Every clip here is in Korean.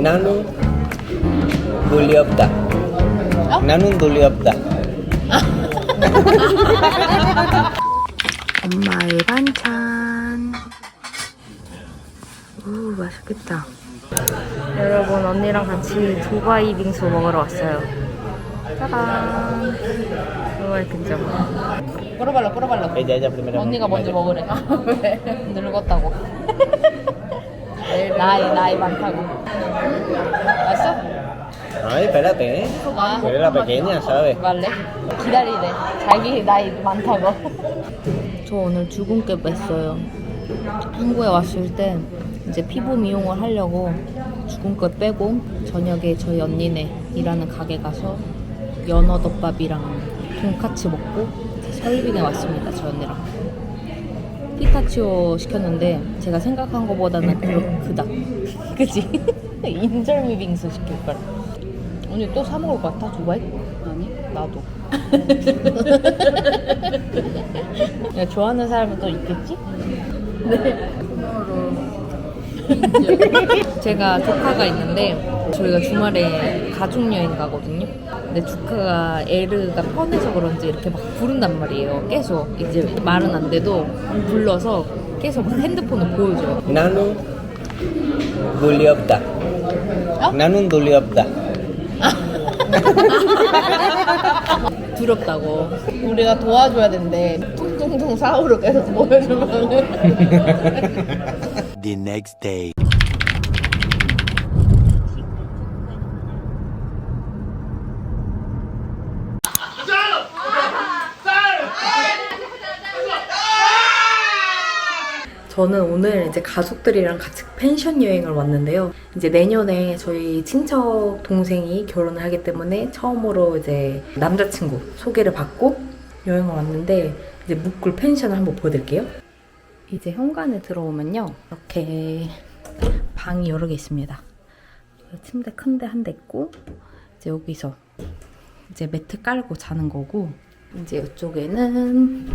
나는 돈이 없다. 나는 돈이 없다. 엄마의 반찬. 우 맛있겠다. 여러분 언니랑 같이 두바이 빙수 먹으러 왔어요. 짜잔. 두바이 빙수. 끌어발라 끌어발라. 언니가 먼저 먹으래. 왜? 늙었다고. 나이 나이 많다고. 맛있어? Ay, espérate, ¿eh? 아, Eres la pequeña, ¿sabes? 말래? 기다리래. 자기 나이 많다고. 저 오늘 주근깨 뺐어요. 한국에 왔을 때 이제 피부 미용을 하려고 주근깨 빼고 저녁에 저희 언니네 일하는 가게 가서 연어덮밥이랑 돈까츠 먹고 설빙에 왔습니다. 저 언니랑. 피타치오 시켰는데 제가 생각한 것보다는 그, 그다. 그치? 인절미 빙수 시킬 걸. 언니 또 사 먹을 것 같아? 두바이? 아니 나도 야, 좋아하는 사람은 또 있겠지? 네 제가 조카가 있는데 저희가 주말에 가족 여행 가거든요 근데 조카가 에르가 편해서 그런지 이렇게 막 부른단 말이에요 계속 이제 말은 안 돼도 불러서 계속 핸드폰을 보여줘요 나는 돈이 없다. 나는 돈이 없다. 두렵다고. 우리가 도와줘야 된대. 퉁퉁퉁 사오로 계속 보여주면. The next day. 저는 오늘 이제 가족들이랑 같이 펜션 여행을 왔는데요. 이제 내년에 저희 친척 동생이 결혼을 하기 때문에 처음으로 이제 남자친구 소개를 받고 여행을 왔는데 이제 묵굴 펜션을 한번 보여드릴게요. 이제 현관에 들어오면요. 이렇게 방이 여러 개 있습니다. 침대 큰데 한 대 있고 이제 여기서 이제 매트 깔고 자는 거고 이제 이쪽에는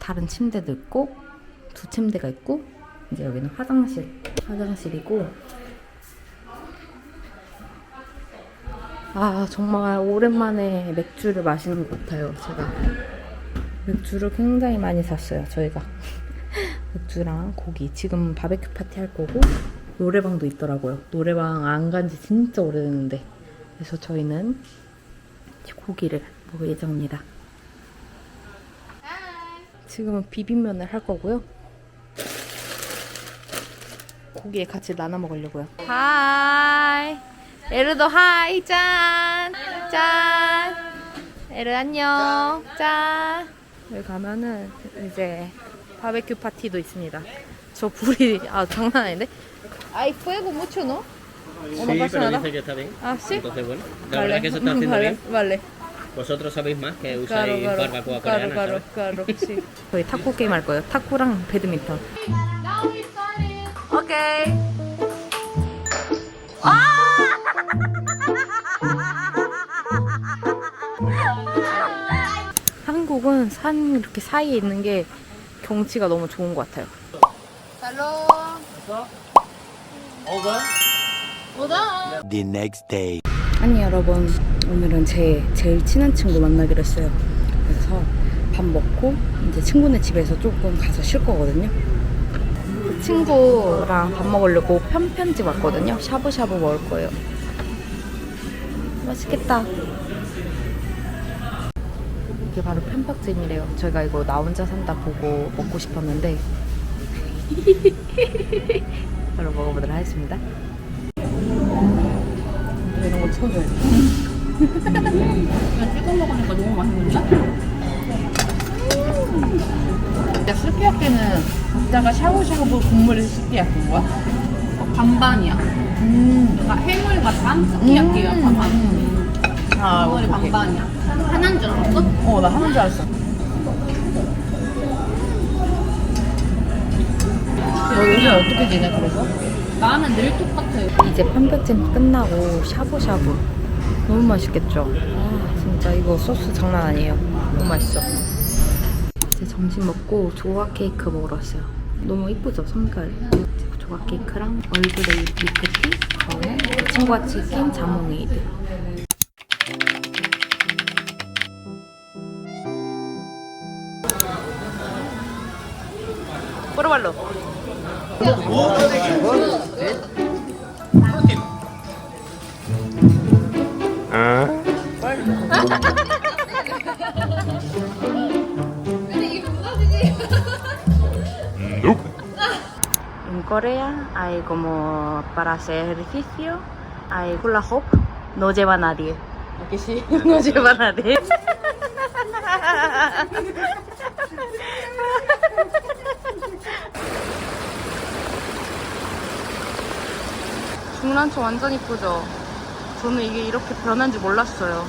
다른 침대도 있고 두 침대가 있고 이제 여기는 화장실 화장실이고. 아 정말 오랜만에 맥주를 마시는 것 같아요 제가. 맥주를 굉장히 많이 샀어요 저희가. 맥주랑 고기. 지금 바베큐 파티 할 거고 노래방도 있더라고요. 노래방 안 간 지 진짜 오래됐는데. 그래서 저희는 고기를 먹을 예정입니다. 지금은 비빔면을 할 거고요 고기에 같이 나눠 먹으려고요. 하이. 에르도 하이 짠. 짠. 에르 안녕. 짠. 여기 가면은 이제 바베큐 파티도 있습니다. 저 불이 아 장난 아닌데? 아이 fuego mucho no? ¿O no pasa nada? que está bien. Ah, sí. Entonces, bueno, la Vale. verdad que se está haciendo vale, bien. vale. Vosotros sabéis más que Claro, usáis claro. barbacoa claro, coreana, claro, ¿sabes? claro. Sí. 저희 탁구 게임 할 거예요. 탁구랑 배드민턴. 오케이. 한국은 산 이렇게 사이에 있는 게 경치가 너무 좋은 것 같아요. The next day. 아니 여러분 오늘은 제 제일 친한 친구 만나기로 했어요 그래서 밥 먹고 이제 친구네 집에서 조금 가서 쉴 거거든요 그 친구랑 밥 먹으려고 편편집 왔거든요. 샤브샤브 먹을 거예요. 맛있겠다. 이게 바로 편박찜이래요. 저희가 이거 나 혼자 산다 보고 먹고 싶었는데 바로 먹어보도록 하겠습니다. 이런 거 쳐줘야 돼 찍어 먹으니까 너무 맛있는데? 진짜 스키야키는 이따가 샤브샤브 국물에서 스키야키인 거야? 어, 반반이야. 음. 그러니까 해물과 반, 스키야키야 음. 반반. 아, 국물이 오케이. 반반이야. 하나인 줄 알았어? 어, 나 하는 줄 알았어. 너 요새 어떻게 지내, 그래서? 나는 늘 똑같아요. 이제 편백찜 끝나고 샤브샤브. 너무 맛있겠죠? 아, 진짜 이거 소스 장난 아니에요. 너무 맛있어. 이제 점심 먹고 조각 케이크 먹으러 왔어요. 너무 이쁘죠, 색깔. 조각 케이크랑 얼그레이 밀크티, 저는 통과치 낀 자몽이들. 프로발로. En Corea hay como para hacer ejercicio, hay hula hoop, no lleva a nadie. Aquí sí, no lleva a nadie. 중란초 완전 이쁘죠? 저는 이게 이렇게 변한지 몰랐어요.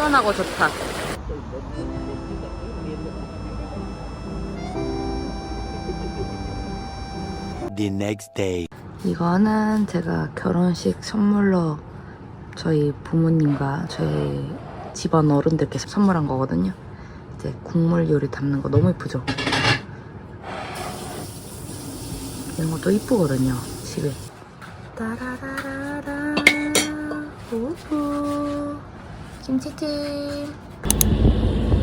시원하고 좋다. The next day. 이거는 제가 결혼식 선물로 저희 부모님과 저희 집안 어른들께 선물한 거거든요. 이제 국물 요리 담는 거 너무 이쁘죠? 이런 것도 이쁘거든요, 집에. 따라라라라, 우후, 김치찜.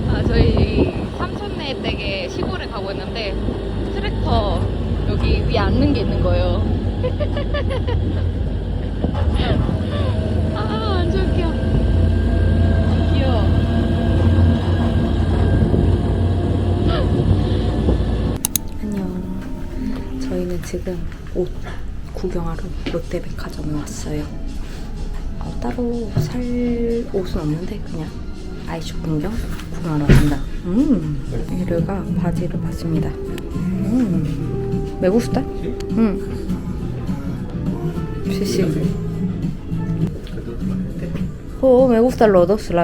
아, 저희 삼촌네 댁에 시골에 가고 있는데 트랙터 여기 위에 앉는 게 있는 거예요. 아, 완전 귀여워. 귀여워. 안녕. 저희는 지금 옷 구경하러 롯데백화점에 왔어요. 어, 따로 살 옷은 없는데 그냥 아이쇼 구경 구경하러 간다. 음, 이르가 바지를 봤습니다. 음, gusta. 음. Oh,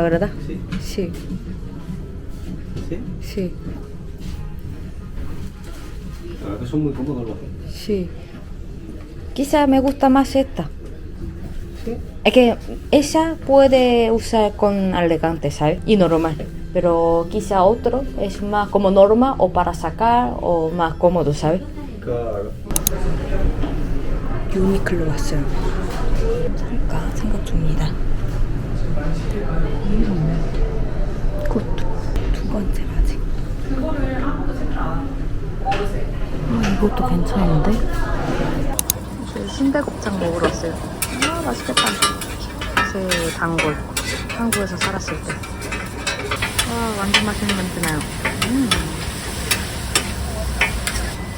verdad que son muy cómodos los dos. sí. Quizá me gusta más esta. ¿Sí? Es que esa puede usar con elegante, ¿sabes? Y normal. Pero quizá otro es más como norma o para sacar o más cómodo, ¿sabes? Claro. 유니클로 왔어요. 살까 생각 중입니다. 음, 그것도 두 번째 바지. 어, 이것도 괜찮은데? 저희 순대곱창 먹으러 왔어요. 아 맛있겠다. 제 단골. 한국에서 살았을 때. 와 완전 맛있는 냄새 나요. 음.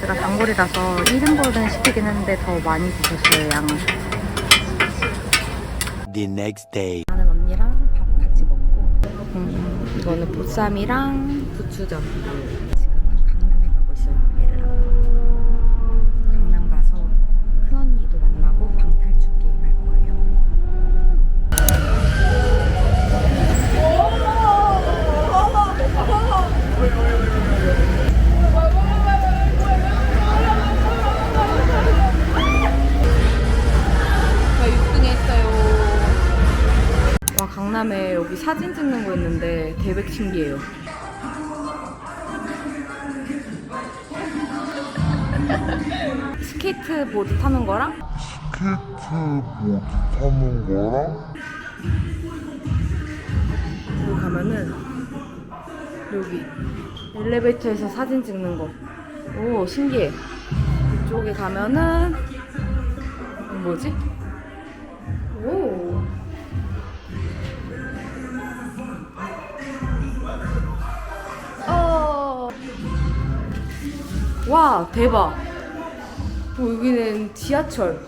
제가 단골이라서 1인분은 시키긴 했는데 더 많이 주셨어요 양을 The next day. 나는 언니랑 밥 같이 먹고 음, 이거는 보쌈이랑 부추전 여기 사진 찍는 거 있는데 대백 신기해요. 스케이트보드 타는 거랑 스케이트보드 타는 거랑 여기 가면은 여기 엘리베이터에서 사진 찍는 거. 오 신기해. 이쪽에 가면은 뭐지? 와 대박. 어, 여기는 지하철.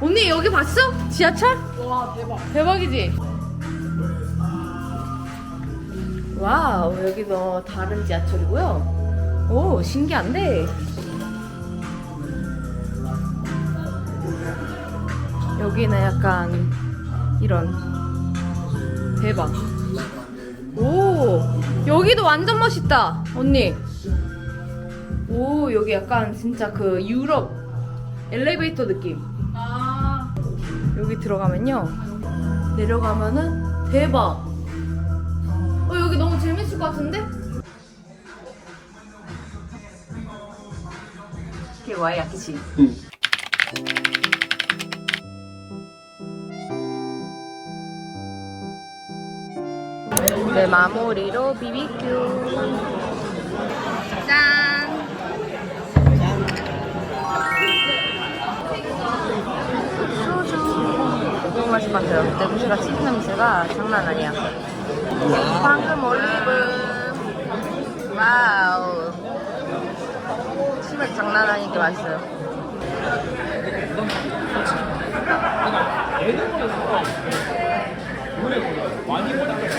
언니 여기 봤어? 지하철? 와 대박. 대박이지? 와우, 여기도 다른 지하철이고요. 오, 신기한데? 여기는 약간 이런 대박. 오, 여기도 완전 멋있다, 언니. 오 여기 약간 진짜 그 유럽 엘리베이터 느낌. 아. 여기 들어가면요. 내려가면은 대박. 어 여기 너무 재밌을 것 같은데? 이게 와이 아키지? 응. 네, 마무리로 비비큐. 맛이 맡아요. 내무시가 치즈 냄새가 장난 아니야. 방금 올리브. 와우. 치맥 장난 아니게 맛있어요. 많이 보니까